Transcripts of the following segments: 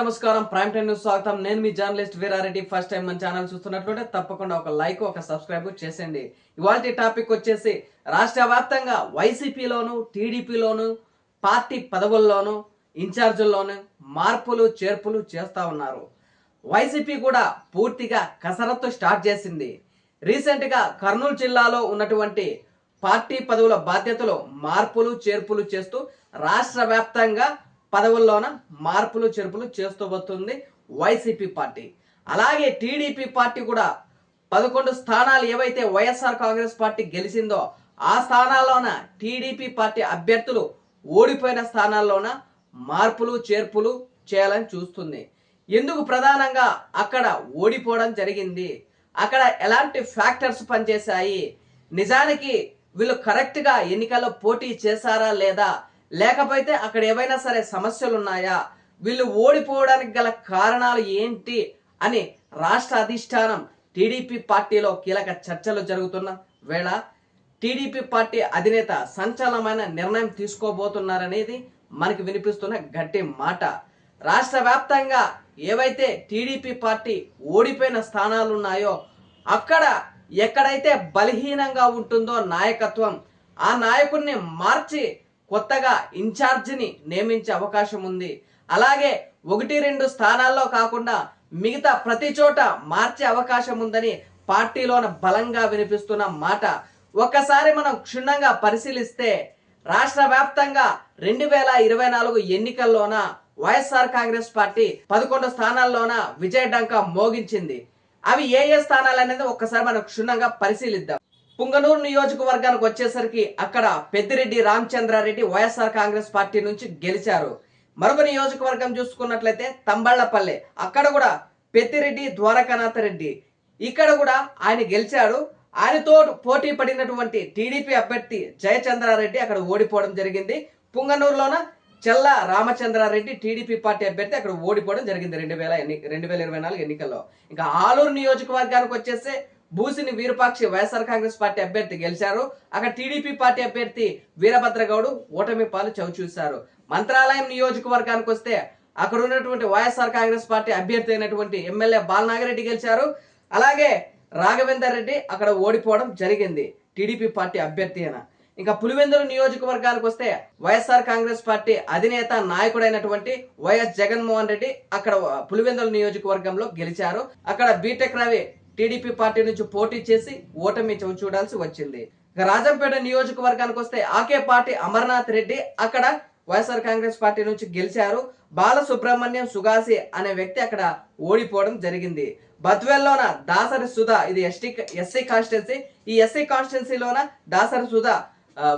నమస్కారం. Prime time news స్వాగతం. నేను మీ జర్నలిస్ట్ వీరారెడ్డి. ఫస్ట్ టైం మన ఛానల్ చూస్తున్నట్లయితే తప్పకుండా ఒక లైక్ ఒక సబ్స్క్రైబ్ చేసేయండి. ఇవాళ టాపిక్ వచ్చేసి రాష్ట్ర వ్యాప్తంగా వైసీపీలోను టీడీపీలోను పార్టీ పదవుల్లోను ఇన్ఛార్జుల్లోను మార్పులు చేర్పులు చేస్తూ ఉన్నారు. వైసీపీ కూడా పూర్తిగా కసరత్తు స్టార్ట్ చేసింది. రీసెంట్గా కర్నూలు జిల్లాలో ఉన్నటువంటి పార్టీ పదవుల బాధ్యతలో మార్పులు చేర్పులు చేస్తూ రాష్ట్ర వ్యాప్తంగా పదవుల్లోన మార్పులు చేర్పులు చేస్తూ వస్తుంది వైసీపీ పార్టీ. అలాగే టీడీపీ పార్టీ కూడా పదకొండు స్థానాలు ఏవైతే వైఎస్ఆర్ కాంగ్రెస్ పార్టీ గెలిచిందో ఆ స్థానాల్లోన టీడీపీ పార్టీ అభ్యర్థులు ఓడిపోయిన స్థానాల్లోన మార్పులు చేర్పులు చేయాలని చూస్తుంది. ఎందుకు ప్రధానంగా అక్కడ ఓడిపోవడం జరిగింది? అక్కడ ఎలాంటి ఫ్యాక్టర్స్ పనిచేశాయి? నిజానికి వీళ్ళు కరెక్ట్గా ఎన్నికల్లో పోటీ చేశారా లేదా? లేకపోతే అక్కడ ఏవైనా సరే సమస్యలు ఉన్నాయా వీళ్ళు ఓడిపోవడానికి గల కారణాలు ఏంటి? అని రాష్ట్ర అధిష్టానం టీడీపీ పార్టీలో కీలక చర్చలు జరుగుతున్న వేళ టీడీపీ పార్టీ అధినేత సంచలనమైన నిర్ణయం తీసుకోబోతున్నారనేది మనకి వినిపిస్తున్న గట్టి మాట. రాష్ట్ర వ్యాప్తంగా ఏవైతే టీడీపీ పార్టీ ఓడిపోయిన స్థానాలు ఉన్నాయో అక్కడ ఎక్కడైతే బలహీనంగా ఉంటుందో నాయకత్వం ఆ నాయకుడిని మార్చి కొత్తగా ఇన్ఛార్జిని నియమించే అవకాశం ఉంది. అలాగే ఒకటి రెండు స్థానాల్లో కాకుండా మిగతా ప్రతి చోట మార్చే అవకాశం ఉందని పార్టీలోన బలంగా వినిపిస్తున్న మాట. ఒక్కసారి మనం క్షుణ్ణంగా పరిశీలిస్తే రాష్ట్ర వ్యాప్తంగా రెండు వేల ఇరవై నాలుగు ఎన్నికల్లోన వైఎస్ఆర్ కాంగ్రెస్ పార్టీ పదకొండు స్థానాల్లోన విజయ డంకా మోగించింది. అవి ఏ ఏ స్థానాలు అనేది ఒక్కసారి మనం క్షుణ్ణంగా పరిశీలిద్దాం. పుంగనూరు నియోజకవర్గానికి వచ్చేసరికి అక్కడ పెద్దిరెడ్డి రామచంద్రారెడ్డి వైఎస్ఆర్ కాంగ్రెస్ పార్టీ నుంచి గెలిచారు. మరొక నియోజకవర్గం చూసుకున్నట్లయితే తంబళ్ళపల్లె అక్కడ కూడా పెద్దిరెడ్డి ద్వారకానాథ రెడ్డి ఇక్కడ కూడా ఆయన గెలిచాడు. ఆయనతో పోటీ పడినటువంటి టీడీపీ అభ్యర్థి జయచంద్రారెడ్డి అక్కడ ఓడిపోవడం జరిగింది. పుంగనూరులోన చెల్ల రామచంద్రారెడ్డి టీడీపీ పార్టీ అభ్యర్థి అక్కడ ఓడిపోవడం జరిగింది రెండు వేల ఎన్ని రెండు వేల ఇరవై నాలుగు ఎన్నికల్లో. ఇంకా ఆలూరు నియోజకవర్గానికి వచ్చేస్తే బూసిని వీరపాక్షి వైఎస్ఆర్ కాంగ్రెస్ పార్టీ అభ్యర్థి గెలిచారు. అక్కడ టీడీపీ పార్టీ అభ్యర్థి వీరభద్రగౌడు ఓటమి పాలు చవిచూశారు మంత్రాలయం నియోజకవర్గానికి వస్తే అక్కడ ఉన్నటువంటి వైఎస్ఆర్ కాంగ్రెస్ పార్టీ అభ్యర్థి అయినటువంటి ఎమ్మెల్యే బాలనాగిరెడ్డి గెలిచారు. అలాగే రాఘవేందర్ రెడ్డి అక్కడ ఓడిపోవడం జరిగింది. టీడీపీ పార్టీ అభ్యర్థి అయిన. ఇంకా పులివెందుల నియోజకవర్గానికి వస్తే వైఎస్ఆర్ కాంగ్రెస్ పార్టీ అధినేత నాయకుడైనటువంటి వైఎస్ జగన్మోహన్ రెడ్డి అక్కడ పులివెందుల నియోజకవర్గంలో గెలిచారు. అక్కడ బీటెక్ రవి టీడీపీ పార్టీ నుంచి పోటీ చేసి ఓటమి చూడాల్సి వచ్చింది. రాజంపేట నియోజకవర్గానికి వస్తే ఆకే పార్టీ అమర్నాథ్ రెడ్డి అక్కడ వైఎస్ఆర్ కాంగ్రెస్ పార్టీ నుంచి గెలిచారు. బాలసుబ్రహ్మణ్యం సుగాసి అనే వ్యక్తి అక్కడ ఓడిపోవడం జరిగింది. బద్వెల్లోన దాసరి సుధా ఇది ఎస్టీ ఎస్సీ కాన్స్టిట్యున్సీ. ఈ ఎస్సీ కాన్స్టిట్యున్సీలోన దాసరి సుధా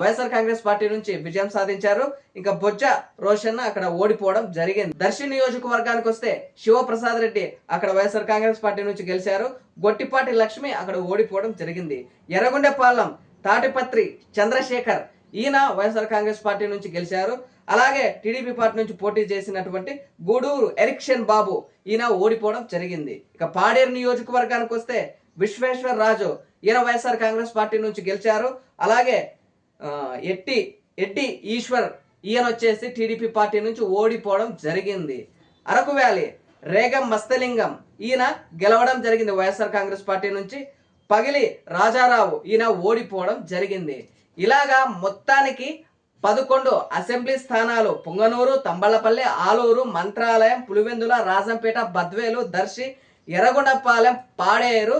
వైఎస్ఆర్ కాంగ్రెస్ పార్టీ నుంచి విజయం సాధించారు. ఇంకా బొజ్జ రోషన్ అక్కడ ఓడిపోవడం జరిగింది. దర్శి నియోజకవర్గానికి వస్తే శివప్రసాద్ రెడ్డి అక్కడ వైఎస్ఆర్ కాంగ్రెస్ పార్టీ నుంచి గెలిచారు. గొట్టిపాటి లక్ష్మి అక్కడ ఓడిపోవడం జరిగింది. ఎర్రగొండపాలెం తాటిపత్రి చంద్రశేఖర్ ఈయన వైఎస్ఆర్ కాంగ్రెస్ పార్టీ నుంచి గెలిచారు. అలాగే టీడీపీ పార్టీ నుంచి పోటీ చేసినటువంటి గూడూరు ఎరిక్షన్ బాబు ఈయన ఓడిపోవడం జరిగింది. ఇక పాడేరు నియోజకవర్గానికి వస్తే విశ్వేశ్వర్ రాజు ఈయన వైఎస్ఆర్ కాంగ్రెస్ పార్టీ నుంచి గెలిచారు. అలాగే ఎట్టి ఎట్టి ఈశ్వర్ ఈయన వచ్చేసి టీడీపీ పార్టీ నుంచి ఓడిపోవడం జరిగింది. అరకు వ్యాలీ రేగం మస్తలింగం ఈయన గెలవడం జరిగింది వైఎస్ఆర్ కాంగ్రెస్ పార్టీ నుంచి. పగిలి రాజారావు ఈయన ఓడిపోవడం జరిగింది. ఇలాగా మొత్తానికి పదకొండు అసెంబ్లీ స్థానాలు పొంగనూరు తంబళ్ళపల్లి ఆలూరు మంత్రాలయం పులివెందుల రాజంపేట బద్వేలు దర్శి ఎర్రగొండపాలెం పాడేరు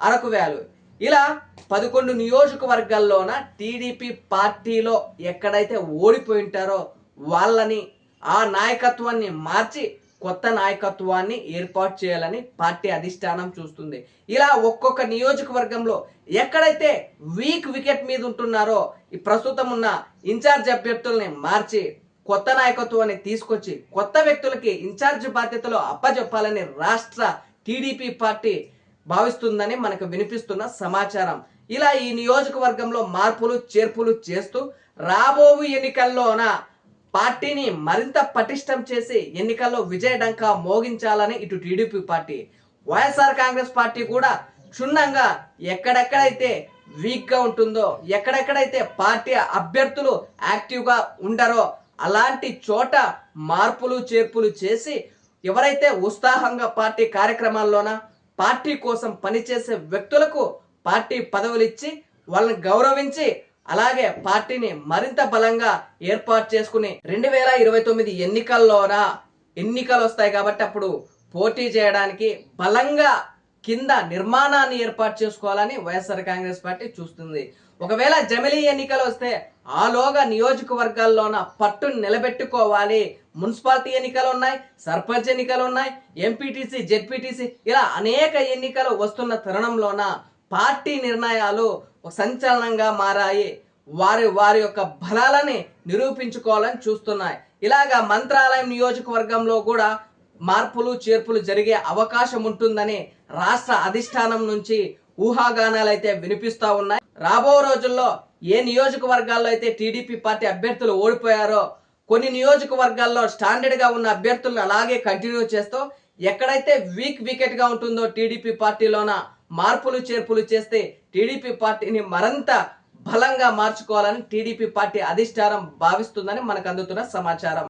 అరకువేలు ఇలా పదకొండు నియోజకవర్గాల్లోన టీడీపీ పార్టీలో ఎక్కడైతే ఓడిపోయి ఉంటారో వాళ్ళని ఆ నాయకత్వాన్ని మార్చి కొత్త నాయకత్వాన్ని ఏర్పాటు చేయాలని పార్టీ అధిష్టానం చూస్తుంది. ఇలా ఒక్కొక్క నియోజకవర్గంలో ఎక్కడైతే వీక్ వికెట్ మీద ఉంటున్నారో ఈ ప్రస్తుతం ఉన్న ఇన్ఛార్జ్ అభ్యర్థుల్ని మార్చి కొత్త నాయకత్వాన్ని తీసుకొచ్చి కొత్త వ్యక్తులకి ఇన్ఛార్జ్ బాధ్యతలు అప్పజెప్పాలని రాష్ట్ర టీడీపీ పార్టీ భావిస్తుందని మనకు వినిపిస్తున్న సమాచారం. ఇలా ఈ నియోజకవర్గంలో మార్పులు చేర్పులు చేస్తూ రాబోవు ఎన్నికల్లోన పార్టీని మరింత పటిష్టం చేసి ఎన్నికల్లో విజయడంకా మోగించాలని ఇటు TDP party. YSR Congress party కూడా క్షుణ్ణంగా ఎక్కడెక్కడైతే వీక్గా ఉంటుందో ఎక్కడెక్కడైతే పార్టీ అభ్యర్థులు యాక్టివ్గా ఉండరో అలాంటి చోట మార్పులు చేర్పులు చేసి ఎవరైతే ఉత్సాహంగా పార్టీ కార్యక్రమాల్లోన పార్టీ కోసం పనిచేసే వ్యక్తులకు పార్టీ పదవులు ఇచ్చి వాళ్ళని గౌరవించి అలాగే పార్టీని మరింత బలంగా ఏర్పాటు చేసుకుని రెండు వేల ఇరవై తొమ్మిది ఎన్నికల్లోన ఎన్నికలు వస్తాయి కాబట్టి అప్పుడు పోటీ చేయడానికి బలంగా కింద నిర్మాణాన్ని ఏర్పాటు చేసుకోవాలని వైఎస్ఆర్ కాంగ్రెస్ పార్టీ చూస్తుంది. ఒకవేళ జమిలీ ఎన్నికలు వస్తే ఆలోగా నియోజకవర్గాల్లోన పట్టును నిలబెట్టుకోవాలి. మున్సిపాలిటీ ఎన్నికలు ఉన్నాయి సర్పంచ్ ఎన్నికలు ఉన్నాయి ఎంపీటీసీ జెడ్పీటీసీ ఇలా అనేక ఎన్నికలు వస్తున్న తరుణంలోన పార్టీ నిర్ణయాలు సంచలనంగా మారాయి. వారి వారి యొక్క బలాలని నిరూపించుకోవాలని చూస్తున్నాయి. ఇలాగా మంత్రాలయం నియోజకవర్గంలో కూడా మార్పులు చేర్పులు జరిగే అవకాశం ఉంటుందని రాష్ట్ర అధిష్టానం నుంచి ఊహాగానాలు అయితే వినిపిస్తూ ఉన్నాయి. రాబో రోజుల్లో ఏ నియోజకవర్గాల్లో అయితే టీడీపీ పార్టీ అభ్యర్థులు ఓడిపోయారో కొన్ని నియోజకవర్గాల్లో స్టాండర్డ్గా ఉన్న అభ్యర్థులను అలాగే కంటిన్యూ చేస్తూ ఎక్కడైతే వీక్ వికెట్గా ఉంటుందో టీడీపీ పార్టీలోన మార్పులు చేర్పులు చేస్తే టీడీపీ పార్టీని మరింత బలంగా మార్చుకోవాలని టీడీపీ పార్టీ అధిష్టానం భావిస్తుందని మనకు అందుతున్న సమాచారం.